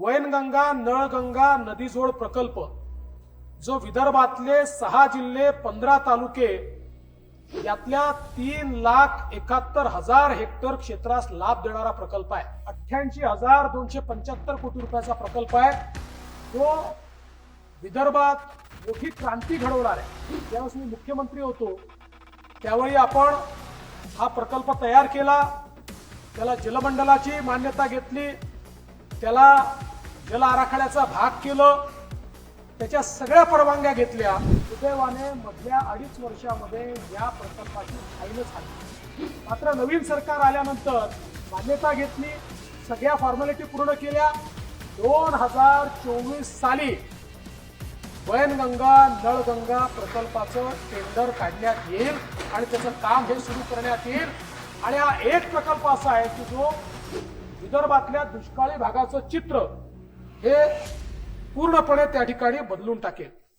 वैनगंगा नळगंगा नदीजोड प्रकल्प जो विदर्भातले सहा जिल्हे पंधरा तालुके यातल्या तीन लाख एकाहत्तर हजार हेक्टर क्षेत्रास लाभ देणारा प्रकल्प आहे. अठ्ठ्याऐंशी हजार दोनशे पंच्याहत्तर कोटी रुपयाचा प्रकल्प आहे. तो विदर्भात मोठी क्रांती घडवणार आहे. ज्यावेळेस मी मुख्यमंत्री होतो त्यावेळी आपण हा प्रकल्प तयार केला. त्याला जलमंडलाची मान्यता घेतली. त्याला जल आराखड्याचा भाग केलं त्याच्या सगळ्या परवानग्या घेतल्या. सुदैवाने मधल्या अडीच वर्षामध्ये या प्रकल्पाची फाईल झाली. मात्र नवीन सरकार आल्यानंतर मान्यता घेतली सगळ्या फॉर्मॅलिटी पूर्ण केल्या. दोन हजार चोवीस साली वयनगंगा नळगंगा प्रकल्पाचं टेंडर काढण्यात येईल आणि त्याचं काम हे सुरू करण्यात येईल. आणि हा एक प्रकल्प असा आहे की जो विदर्भातल्या दुष्काळी भागाचं चित्र हे पूर्णपणे त्या ठिकाणी बदलून टाकेल.